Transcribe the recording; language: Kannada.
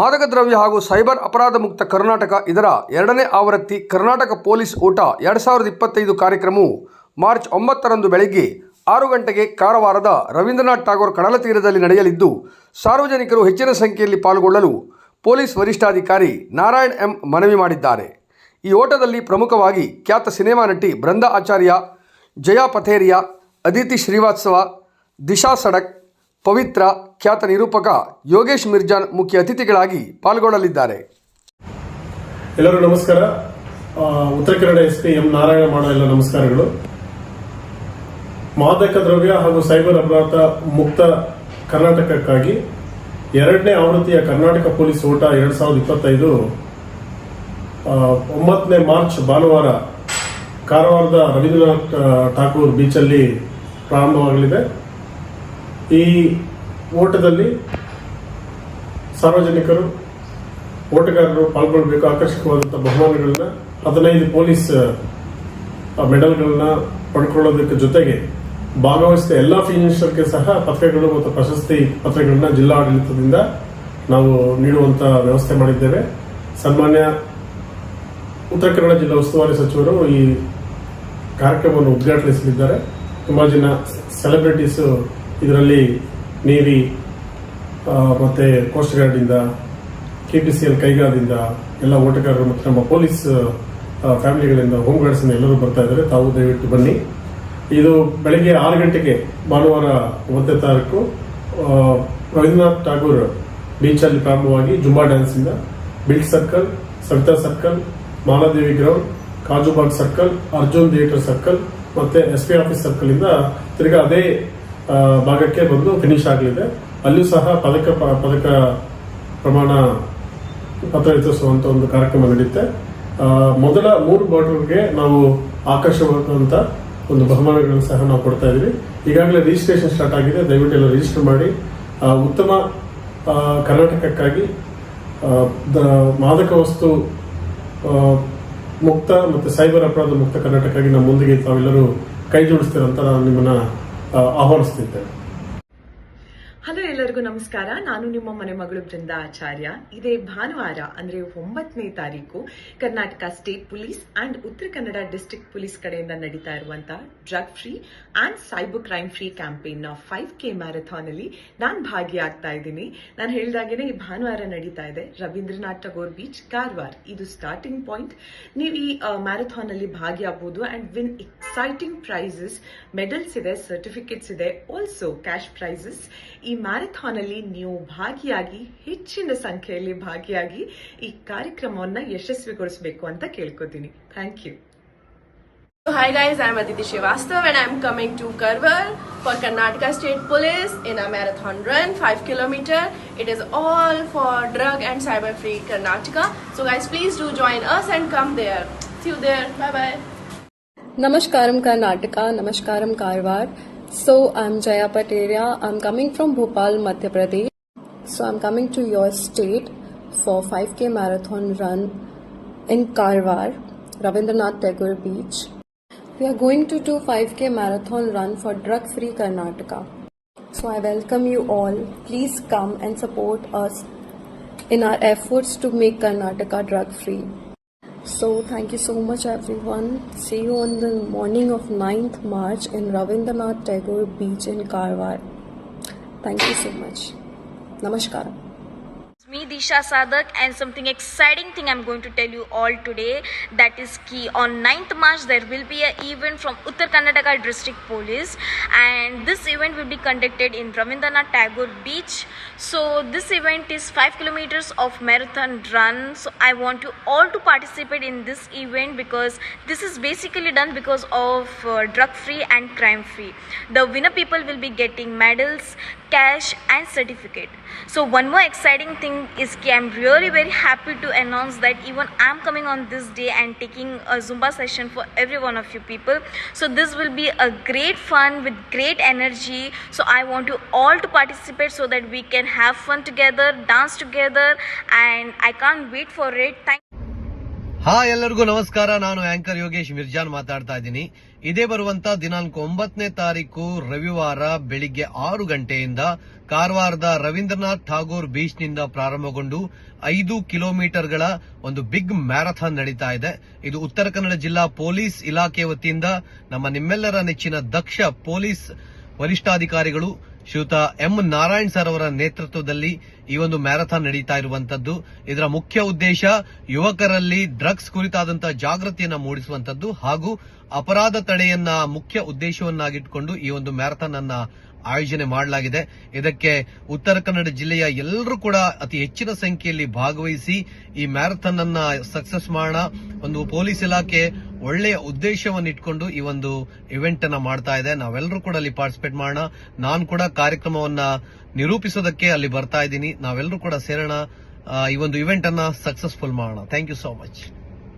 ಮಾದಕ ದ್ರವ್ಯ ಹಾಗೂ ಸೈಬರ್ ಅಪರಾಧ ಮುಕ್ತ ಕರ್ನಾಟಕ ಇದರ ಎರಡನೇ ಆವೃತ್ತಿ ಕರ್ನಾಟಕ ಪೊಲೀಸ್ ಓಟ ಎರಡು ಸಾವಿರದ ಇಪ್ಪತ್ತೈದು ಕಾರ್ಯಕ್ರಮವು ಮಾರ್ಚ್ ಒಂಬತ್ತರಂದು ಬೆಳಗ್ಗೆ ಆರು ಗಂಟೆಗೆ ಕಾರವಾರದ ರವೀಂದ್ರನಾಥ್ ಠಾಗೋರ್ ಕಡಲ ತೀರದಲ್ಲಿ ನಡೆಯಲಿದ್ದು, ಸಾರ್ವಜನಿಕರು ಹೆಚ್ಚಿನ ಸಂಖ್ಯೆಯಲ್ಲಿ ಪಾಲ್ಗೊಳ್ಳಲು ಪೊಲೀಸ್ ವರಿಷ್ಠಾಧಿಕಾರಿ ನಾರಾಯಣ್ ಎಂ ಮನವಿ ಮಾಡಿದ್ದಾರೆ. ಈ ಓಟದಲ್ಲಿ ಪ್ರಮುಖವಾಗಿ ಖ್ಯಾತ ಸಿನಿಮಾ ನಟಿ ಬೃಂದಾ ಆಚಾರ್ಯ, ಜಯಾ ಪಥೇರಿಯಾ, ಅದಿತಿ ಶ್ರೀವಾತ್ಸವ, ದಿಶಾ ಸಡಕ್, ಪವಿತ್ರ ಖ್ಯಾತ ನಿರೂಪಕ ಯೋಗೇಶ್ ಮಿರ್ಜಾನ್ ಮುಖ್ಯ ಅತಿಥಿಗಳಾಗಿ ಪಾಲ್ಗೊಳ್ಳಲಿದ್ದಾರೆ. ಎಲ್ಲರೂ ನಮಸ್ಕಾರ. Uttara Kannada S P M Narayana ಮಾಡ ಎಲ್ಲ ನಮಸ್ಕಾರಗಳು. ಮಾದಕ ದ್ರವ್ಯ ಹಾಗೂ ಸೈಬರ್ ಅಪರಾಧ ಮುಕ್ತ ಕರ್ನಾಟಕಕ್ಕಾಗಿ ಎರಡನೇ ಆವೃತ್ತಿಯ ಕರ್ನಾಟಕ ಪೊಲೀಸ್ ಓಟ ಎರಡ್ ಸಾವಿರದ ಇಪ್ಪತ್ತೈದು ಒಂಬತ್ತನೇ ಮಾರ್ಚ್ ಭಾನುವಾರ ಕಾರವಾರದ ರವೀಂದ್ರನಾಥ್ ಠಾಕೂರ್ ಬೀಚಲ್ಲಿ ಪ್ರಾರಂಭವಾಗಲಿದೆ. ಈ ಓಟದಲ್ಲಿ ಸಾರ್ವಜನಿಕರು, ಓಟಗಾರರು ಪಾಲ್ಗೊಳ್ಬೇಕು ಆಕರ್ಷಕವಾದಂಥ ಬಹುಮಾನಗಳನ್ನ ಹದಿನೈದು ಪೊಲೀಸ್ ಮೆಡಲ್ಗಳನ್ನ ಪಡ್ಕೊಳ್ಳೋದಕ್ಕೆ ಜೊತೆಗೆ ಭಾಗವಹಿಸಿದ ಎಲ್ಲಾ ಫಿನಿಷರ್ಗೆ ಸಹ ಪತ್ರಗಳು ಮತ್ತು ಪ್ರಶಸ್ತಿ ಪತ್ರಗಳನ್ನ ಜಿಲ್ಲಾಡಳಿತದಿಂದ ನಾವು ನೀಡುವಂತ ವ್ಯವಸ್ಥೆ ಮಾಡಿದ್ದೇವೆ. ಸನ್ಮಾನ್ಯ ಉತ್ತರ ಕನ್ನಡ ಜಿಲ್ಲಾ ಉಸ್ತುವಾರಿ ಸಚಿವರು ಈ ಕಾರ್ಯಕ್ರಮವನ್ನು ಉದ್ಘಾಟಿಸಲಿದ್ದಾರೆ ತುಂಬಾ ಜನ ಸೆಲೆಬ್ರಿಟೀಸ್ ಇದರಲ್ಲಿ ನೇವಿ ಕೋಸ್ಟ್ ಮತ್ತೆ ಕೆ ಗಾರ್ಡ್ ಸಿ ಕೆಪಿಸಿಎಲ್ ಕೈಗಾದಿಂದ ಎಲ್ಲ ಓಟಗಾರರು ಮತ್ತು ನಮ್ಮ ಪೊಲೀಸ್ ಫ್ಯಾಮಿಲಿಗಳಿಂದ ಹೋಮ್ ಗಾರ್ಡ್ಸ್ ಎಲ್ಲರೂ ಬರ್ತಾ ಇದ್ದಾರೆ. ತಾವು ದಯವಿಟ್ಟು ಬನ್ನಿ. ಇದು ಬೆಳಗ್ಗೆ ಆರು ಗಂಟೆಗೆ ಭಾನುವಾರ ಒಂಬತ್ತನೇ ತಾರೀಕು ರವೀಂದ್ರನಾಥ್ ಠಾಗೂರ್ ಬೀಚಲ್ಲಿ ಪ್ರಾರಂಭವಾಗಿ ಜುಂಬಾ ಡ್ಯಾನ್ಸ್ ಇಂದ built circle Savita circle Maladevi ground Kajubag circle Arjun theatre circle ಮತ್ತೆ ಎಸ್ ಪಿ ಆಫೀಸ್ ಇಂದ ತಿರ್ಗಾ ಅದೇ ಭಾಗಕ್ಕೆ ಬಂದು ಫಿನಿಶ್ ಆಗಲಿದೆ. ಅಲ್ಲೂ ಸಹ ಪದಕ ಪದಕ ಪ್ರಮಾಣ ಪತ್ರ ವಿತರಿಸುವಂತ ಒಂದು ಕಾರ್ಯಕ್ರಮ ನಡೆಯುತ್ತೆ ಮೊದಲ ಮೂರು ಬಾರ್ಡರ್ಗೆ ನಾವು ಆಕರ್ಷವಾದಂತ ಒಂದು ಬಹುಮಾನಗಳನ್ನು ಸಹ ನಾವು ಕೊಡ್ತಾ ಇದೀವಿ ಈಗಾಗಲೇ ರಿಜಿಸ್ಟ್ರೇಷನ್ ಸ್ಟಾರ್ಟ್ ಆಗಿದೆ. ದಯವಿಟ್ಟು ಎಲ್ಲ ರಿಜಿಸ್ಟರ್ ಮಾಡಿ. ಉತ್ತಮ ಕರ್ನಾಟಕಕ್ಕಾಗಿ ಮಾದಕ ವಸ್ತು ಮುಕ್ತ ಮತ್ತು ಸೈಬರ್ ಅಪರಾಧ ಮುಕ್ತ ಕರ್ನಾಟಕಕ್ಕಾಗಿ ನಮ್ಮ ಮುಂದಿಗೆ ತಾವೆಲ್ಲರೂ ಕೈ ಜೋಡಿಸ್ತೀರಂತ ನಾನು ನಿಮ್ಮನ್ನ ఆహ్వానిస్తుంటారు ಎಲ್ಲರಿಗೂ ನಮಸ್ಕಾರ. ನಾನು ನಿಮ್ಮ ಮನೆ ಮಗಳು ಬೃಂದ ಆಚಾರ್ಯ. ಇದೇ ಭಾನುವಾರ, ಅಂದ್ರೆ ಒಂಬತ್ತನೇ ತಾರೀಕು, Karnataka state police and Uttara Kannada district police ಕಡೆಯಿಂದ ನಡೀತಾ ಇರುವಂತಹ drug free and cyber crime free ಕ್ಯಾಂಪೇನ್ನ five K marathon ಅಲ್ಲಿ ನಾನು ಭಾಗಿಯಾಗ್ತಾ ಇದ್ದೀನಿ. ನಾನು ಹೇಳಿದಾಗೇನೆ ಈ ಭಾನುವಾರ ನಡೀತಾ ಇದೆ. ರವೀಂದ್ರನಾಥ್ ಟಗೋರ್ ಬೀಚ್ ಕಾರವಾರ ಇದು ಸ್ಟಾರ್ಟಿಂಗ್ ಪಾಯಿಂಟ್ ನೀವು ಈ ಮ್ಯಾರಥಾನ್ ಅಲ್ಲಿ ಭಾಗಿಯಾಗಬಹುದು and win exciting prizes medals ಇದೆ ಸರ್ಟಿಫಿಕೇಟ್ಸ್ ಇದೆ ಆಲ್ಸೋ ಕ್ಯಾಶ್ ಪ್ರೈಸಸ್ ಈ ಮ್ಯಾರಥಾನ್ ಹ್ಯಾಕಥಾನಲ್ಲಿ ನೀವು ಭಾಗಿಯಾಗಿ ಹೆಚ್ಚಿನ ಸಂಖ್ಯೆಯಲ್ಲಿ ಭಾಗಿಯಾಗಿ ಈ ಕಾರ್ಯಕ್ರಮವನ್ನು ಯಶಸ್ವಿಗೊಳಿಸಬೇಕು ಅಂತ ಕೇಳ್ಕೊತೀನಿ. Thank you hi guys I am Aditi Srivastav and I am coming to Karwar for Karnataka state police in a marathon run five kilometre it is all for drug and cyber free Karnataka so guys please do join us and come there see you there bye bye ನಮಸ್ಕಾರಂ Karnataka ನಮಸ್ಕಾರಂ Karwar So I'm Jaya Pateria. I'm coming from Bhopal, Madhya Pradesh. So I'm coming to your state for 5k marathon run in Karwar, Ravindranath Tagore Beach. We are going to do 5k marathon run for drug free Karnataka. So I welcome you all. Please come and support us in our efforts to make Karnataka drug free. So thank you so much everyone. See you on the morning of 9th March in Ravindranath Tagore Beach in Karwar. Thank you so much. Namaskaram. Disha Sadak and something exciting thing I'm going to tell you all today that is key on 9th March there will be a event from Uttar Karnataka District Police and this event will be conducted in Ravindranath Tagore Beach. So this event is 5 kilometers of marathon run. So I want you all to participate in this event because this is basically done because of uh, drug free and crime free. The winner people will be getting medals cash and certificate. So one more exciting thing is ki i'm really very happy to announce that even i'm coming on this day and taking a zumba session for every one of you people so this will be a great fun with great energy so i want you all to participate so that we can have fun together dance together and i can't wait for it thank ಹಾ ಎಲ್ಲರಿಗೂ ನಮಸ್ಕಾರ ನಾನು ಆಂಕರ್ ಯೋಗೇಶ್ ಮಿರ್ಜಾನ್ ಮಾತಾಡ್ತಾ ಇದ್ದೀನಿ ಇದೇ ಬರುವಂತ ದಿನಾಂಕ ಒಂಬತ್ತನೇ ತಾರೀಕು ರವಿವಾರ ಬೆಳಿಗ್ಗೆ ಆರು ಗಂಟೆಯಿಂದ ಕಾರವಾರದ ರವೀಂದ್ರನಾಥ್ ಠಾಗೂರ್ ಬೀಚ್ನಿಂದ ಪ್ರಾರಂಭಗೊಂಡು ಐದು ಕಿಲೋಮೀಟರ್ಗಳ ಒಂದು ಬಿಗ್ ಮ್ಯಾರಥಾನ್ ನಡೀತಾ ಇದೆ. ಇದು ಉತ್ತರ ಕನ್ನಡ ಜಿಲ್ಲಾ ಪೊಲೀಸ್ ಇಲಾಖೆ ವತಿಯಿಂದ ನಮ್ಮ ನಿಮ್ಮೆಲ್ಲರ ನೆಚ್ಚಿನ ದಕ್ಷ ಪೊಲೀಸ್ ವರಿಷ್ಠಾಧಿಕಾರಿಗಳು ಶ್ರೀಯುತ ಎಂ ನಾರಾಯಣ್ ಸರ್ ಅವರ ನೇತೃತ್ವದಲ್ಲಿ ಈ ಒಂದು ಮ್ಯಾರಥಾನ್ ನಡೀತಾ ಇರುವಂತದ್ದು. ಇದರ ಮುಖ್ಯ ಉದ್ದೇಶ ಯುವಕರಲ್ಲಿ ಡ್ರಗ್ಸ್ ಕುರಿತಾದಂತಹ ಜಾಗೃತಿಯನ್ನು ಮೂಡಿಸುವಂತದ್ದು ಹಾಗೂ ಅಪರಾಧ ತಡೆಯನ್ನ ಮುಖ್ಯ ಉದ್ದೇಶವನ್ನಾಗಿಟ್ಟುಕೊಂಡು ಈ ಒಂದು ಮ್ಯಾರಥಾನ್ ಅನ್ನ ಆಯೋಜನೆ ಮಾಡಲಾಗಿದೆ. ಇದಕ್ಕೆ ಉತ್ತರ ಕನ್ನಡ ಜಿಲ್ಲೆಯ ಎಲ್ಲರೂ ಕೂಡ ಅತಿ ಹೆಚ್ಚಿನ ಸಂಖ್ಯೆಯಲ್ಲಿ ಭಾಗವಹಿಸಿ ಈ ಮ್ಯಾರಥಾನ್ ಅನ್ನ ಸಕ್ಸಸ್ ಮಾಡೋಣ. ಒಂದು ಪೊಲೀಸ್ ಇಲಾಖೆ ಒಳ್ಳೆಯ ಉದ್ದೇಶವನ್ನು ಇಟ್ಕೊಂಡು ಈ ಒಂದು ಇವೆಂಟ್ ಅನ್ನ ಮಾಡ್ತಾ ಇದೆ. ನಾವೆಲ್ಲರೂ ಕೂಡ ಅಲ್ಲಿ ಪಾರ್ಟಿಸಿಪೇಟ್ ಮಾಡೋಣ. ನಾನು ಕೂಡ ಕಾರ್ಯಕ್ರಮವನ್ನ ನಿರೂಪಿಸೋದಕ್ಕೆ ಅಲ್ಲಿ ಬರ್ತಾ ಇದ್ದೀನಿ. ನಾವೆಲ್ಲರೂ ಕೂಡ ಸೇರೋಣ. ಈ ಒಂದು ಇವೆಂಟ್ ಅನ್ನ ಸಕ್ಸಸ್ಫುಲ್ ಮಾಡೋಣ. Thank you so much